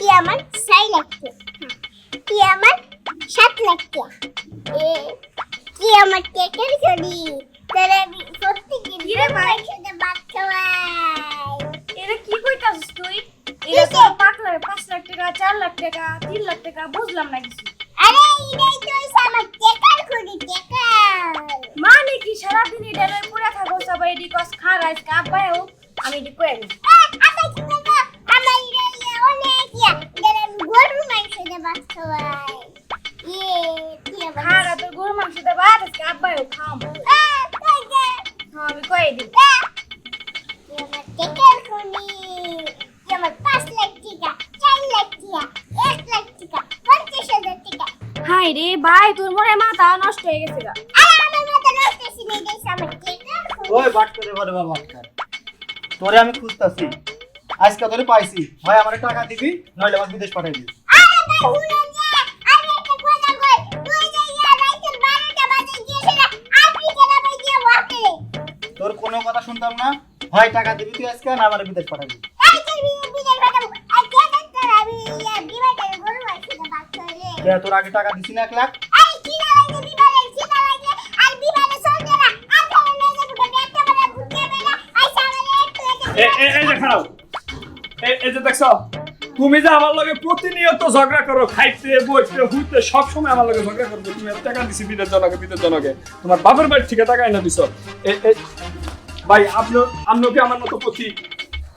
কি আমার ছয় লাখ টাকা কি আমার সাত লাখ টাকা এ কি আমার টেকের ছড়ি তাহলে আমি প্রত্যেকদিন কিরে ভাই? সাথে খাওয়াই এটা কি কইতাছিস তুই? এটা তো পাঁচ লাখ পাঁচ লাখ টাকা চার লাখ টাকা তিন লাখ টাকা বুঝলাম না কিছু। আরে এটাই তো আমার টেকার খড়ি টেকার মানে কি সারাদিন এটা পুরা থাকো সবাই এডি কস খা রাইস কাপ আমি এডি কই রে, ভাই, তোর মনে মাথা নষ্ট হয়ে গেছে গা। আমার মাথা নষ্ট ছিল এটাই আমার টেকার খড়ি ওই বাট করে বলে বাবা তোরে আমি খুঁজতাছি। আজকে তোরে পাইছি। ভাই, আমারে টাকা দিবি, নইলে আমার বিদেশ পাঠাই দিবি। আরে ভাই শুনুন যে আমি একটা কথা কই তুই যে রাইতের 12টা বাজে গিয়েছিস না আপনি কেন ভাই দিয়ে ওয়াকে তোর কোনো কথা শুনতাম না। হয় টাকা দিবি তুই আজকে, না আমার বিদেশ পাঠাবি। এ এই যে খাও। এই এই যে দেখছ তুমি যে আমার লগে প্রতিনিয়ত ঝগড়া করো খাইতে বইতে হুইতে সব সময় আমার লগে ঝগড়া করবে তুমি এত টাকা দিছি বিদের জনকে বিদের জনকে। তোমার বাপের বাড়ি থেকে টাকা এনে দিছো? ভাই আপনি আপনি আমার মতো প্রতি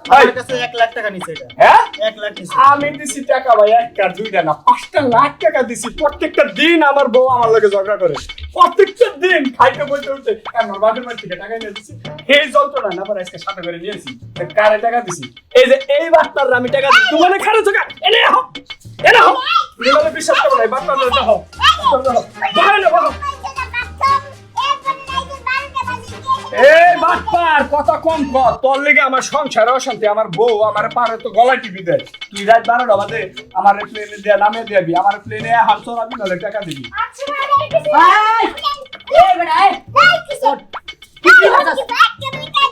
ভাই আমার কাছে এক লাখ টাকা নিছে হ্যাঁ? এক লাখ আমি দিছি টাকা ভাই একটা দুইটা না পাঁচটা লাখ টাকা দিছি। প্রত্যেকটা দিন আমার বউ আমার লগে ঝগড়া করে। প্রত্যেকটা দিন খাইতে বইতে উঠতে আমার বাপের বাড়ি থেকে টাকা এনে দিছি। এই যন্ত্রণা না পরে আজকে সাথে করে নিয়েছি। কারে টাকা দিছি? এই যে এই বাচ্চার আমি টাকা দিছি। তোমার খারে টাকা এনে হো এনে হো তুমি বিশ্বাস করো না বাচ্চার না হো বাইরে এই বাটপার কথা কম কর তোর লেগে আমার সংসার অশান্তি আমার বউ আমার পারে তো গলায় টিপি দেয়। তুই রাত বারোটা বাজে আমার প্লেনে দিয়ে নামে দিবি আমার প্লেনে হাত চড়াবি নাহলে টাকা দিবি।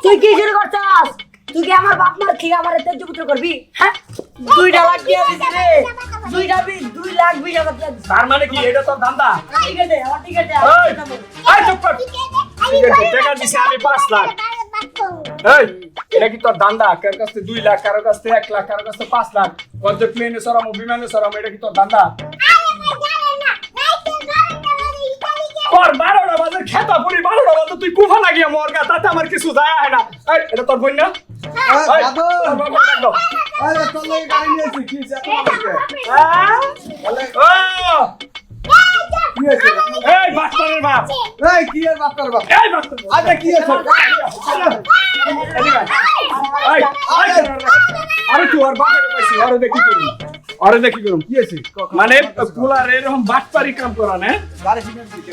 তুই কি শুরু করছস? তুই কি আমার বাপ মার ঠিক আমার তেজ পুত্র করবি? হ্যাঁ? দুইটা লাখ দিয়ে দিছি রে। দুইটা বিশ দুই লাখ বিশ হাজার তার মানে কি? এটা তোর ধান্দা? ঠিক আছে ঠিক আছে চুপ কর। টাকা দিছি আমি পাঁচ লাখ। এই এটা কি তোর ধান্দা কার কাছ থেকে দুই লাখ কারও কাছ থেকে এক লাখ কারও কাছ থেকে পাঁচ লাখ। কত প্লেনে সরামো বিমানে সরামো এটা কি তোর ধান্দা তোর বারোটা বাজে খেতা পুরি বারোটা বাজে তুই কুফা লাগিয়ে মর গা তাতে আমার কিছু যায় হয় না। এটা তোর বোন না? তোর। আরে তোর গাড়ি নিয়েছি কি কি হয়েছে? এই বাচ্চাদের বাপ এই কি এর বাপ করবা এই বাপ। আচ্ছা কি হয়েছে। এই, আরে তুই ওর বাপের পাইছি আরে দেখি করুন দেখি করুন কি হয়েছে মানে পুলার এরকম বাটপারি কাম করা না? গাড়ি কিনে দিতে।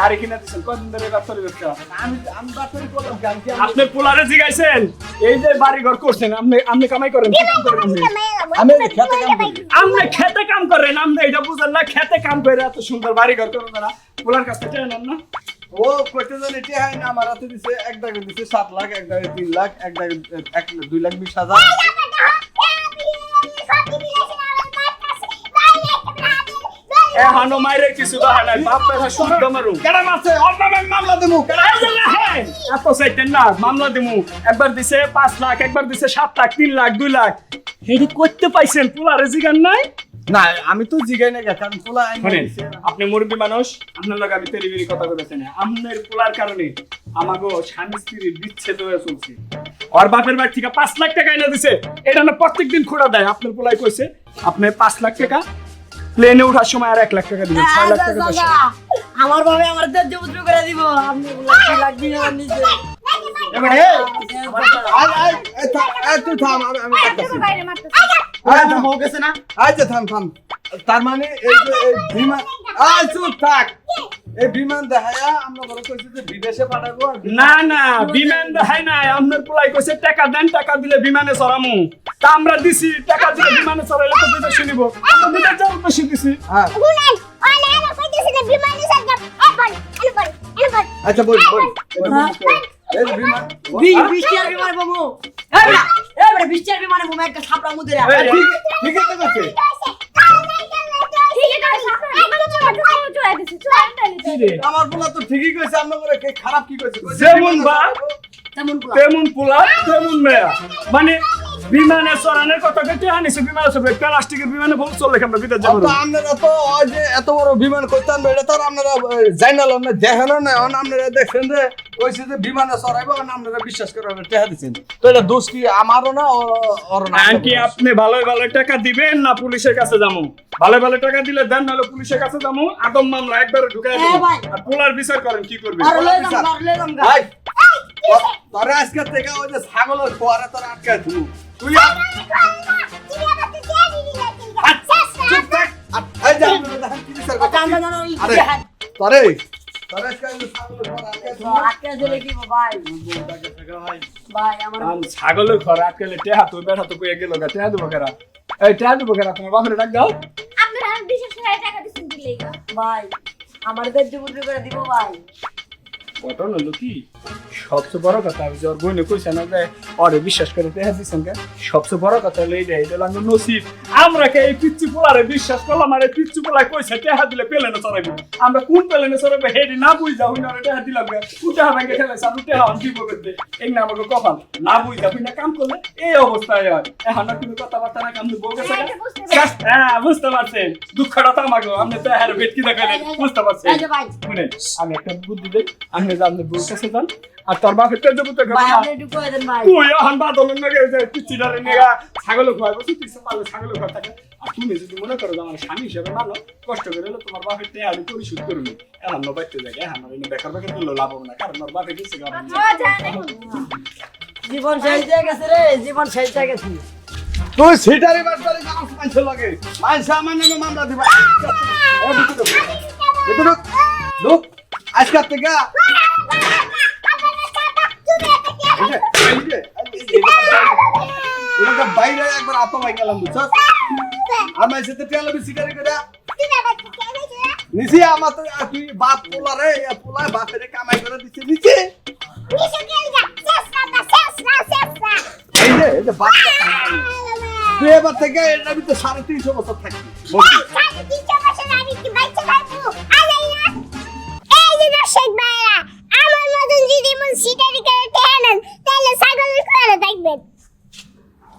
গাড়ি কিনে দিচ্ছেন কদিন ধরে বাটপারি ব্যবসা আমি আমি বাচ্চারি করলাম গাড়ি আপনি পুলারে জিগাইছেন? এই যে বাড়ি ঘর করছেন আপনি আপনি কামাই করেন? আমি খেতে কাম করি। আপনি খেতে কাম করেন আপনি এটা বুঝেন না খেতে কাম করে এত সুন্দর বাড়ি ঘর করেন না। পুলার কাছ থেকে না। ও কইতে জানি এটি হয় না আমার হাতে দিছে এক দাগে দিছে সাত লাখ এক দাগে তিন লাখ এক দাগে এক দুই লাখ বিশ হাজার। এখনও কিছু দেখা নাই বাপ পেশা শুদ্ধ মারু। কেডা মারছে? মামলা এই এত চাইতেন না মামলা দিমু। একবার দিছে পাঁচ লাখ একবার দিছে সাত লাখ তিন লাখ দুই লাখ। হেডি করতে পাইছেন পুলারে জিগান নাই? না আমি তো জিগাই না কারণ পোলা। আপনি মুরব্বী মানুষ আপনার লোক আমি তেরি কথা বলেছেন আপনার পোলার কারণে আমাকে স্বামী স্ত্রীর বিচ্ছেদ হয়ে চলছে। ওর বাপের বাড়ি থেকে পাঁচ লাখ টাকা এনে দিছে। এটা না প্রত্যেক দিন খোড়া দেয়। আপনার পোলাই কইছে আপনি পাঁচ লাখ টাকা প্লেনে ওঠার সময় আর এক লাখ টাকা দিবে ছয় লাখ টাকা দশ আমার ভাবে আমার তেজ পুত্র করে দিব। আপনি লাগবে লাখ নিচে তোর আচ্ছা মানে এই থাক। এই বিমান দেখায়া আমরা বড় কইছি যে বিদেশে পাঠাবো না না বিমান দেখাই না আপনার পোলাই কইছে টাকা দেন টাকা দিলে বিমানে চড়ামু। তা আমরা দিছি টাকা দিলে বিমানে চড়াইলে তো বিদেশ শুনিব আমরা বিদেশ যাওয়ার বেশি দিছি। হ্যাঁ। আচ্ছা বল বল। এই বিমান বিমার এই বিমানে বোমা একটা ছাপড়া মুদে ঠিক ঠিক আছে আমার বলা তো ঠিকই কইছে আমরা করে খারাপ কি কইছে? যেমন বা তেমন পোলা। তেমন পোলা তেমন মেয়া। মানে বিমানে চড়ানোর কথা কেটে আনিছে বিমানে চড়বে। প্লাস্টিকের বিমানে বহুত চললে আমরা বিদেশ যাব? আপনারা তো ওই যে এত বড় বিমান করতেন এটা তো আর আপনারা জানাল না দেখেন না এখন আপনারা দেখছেন যে কইছে যে বিমানে চড়াইবো এখন আপনারা বিশ্বাস করে টেহা দিচ্ছেন তো এটা দোষ কি আমারও না ওর- না? কি আপনি ভালো ভালো টাকা দিবেন না পুলিশের কাছে যাব? ভালো ভালো টাকা দিলে দেন নাহলে পুলিশের কাছে যাব। আদম মামলা একবার ঢুকাই হ্যাঁ দেবো। আর পোলার বিচার করেন কি করবেন? যাম যাম ভাই তো- আজকে থেকে ওই যে ছাগলের খোয়ারে তোর আটকায় তুই আর- ছাগলের ঘর আটকালে টেহা তো বেটা তো কয়ে গেল টেহা দেবো কেরা? এই টেহা দেবো কেরা তোমার বাপরে ডাক দাও। ভাই আমার করে দিব ভাই। ঘটনা হলো কি? সবচেয়ে বড় কথা আমি যে ওর বইনে কইছে না যে ওরে বিশ্বাস করে টেহা দিছেন কে সবচেয়ে বড় কথা হলো এইটা এটা হলো নসিব আমরা কে এই পিচ্চি পোলারে বিশ্বাস করলাম আর এই পিচ্চি পোলায় কইছে টেহা দিলে পেলেনে চড়াইবো। আমরা কোন পেলেনে চড়াইবো হেডি না বুঝ যাও না টেহা দিলাম গে উঠা ভাঙে ফেলেছে আমি টেহা অন দিব করতে এই না আমাকে কপাল না বুঝ যাবি না কাম করলে এই অবস্থায় হয়। এখন আর তুমি কথাবার্তা না কাম বউ গেছে হ্যাঁ, বুঝতে পারছি। হ্যাঁ পারছেন দুঃখটা তো আমাকে আপনি তো হ্যাঁ বেটকি দেখালেন বুঝতে পারছেন এই শুনেন আমি একটা বুদ্ধি দেই আপনি যে আপনি কাছে যান আর তোর একটু কয়ে দেন ভাই। তুই এখন বাদল নগে যে পিচিটারে নেগা ছাগল খাওয়াবো তুই পিছে পারলে ছাগল খাওয়া থাকে। আর তুমি যদি মনে করো আমার স্বামী হিসেবে মানো কষ্ট করে হলে তোমার বাপের তে আমি পরিশোধ করবি এখন নবাইতে জায়গায় এখন আমার বেকার বেকার দিলেও লাভ হবে না কারণ আমার বাপে গেছে এখন জীবন শেষ হয়ে গেছে রে জীবন শেষ হয়ে গেছে। তুই সিটারি বাটপারি গাছ মানছে লাগে আমার নামে মামলা দিবা। ও। ঢুক থেকে বাইরে একবার আতো ভাই গেলাম, বুঝছস? আমার সাথে টেলাবি সিটারি করে। নিচে আমার তো তুই বাপ পোলা রে পোলা, বাপের কামাই করে দিচ্ছে, নিচে। তুই এবার থেকে এর ভিতরে সাড়ে আমার মতন যদি মন সিটারি করে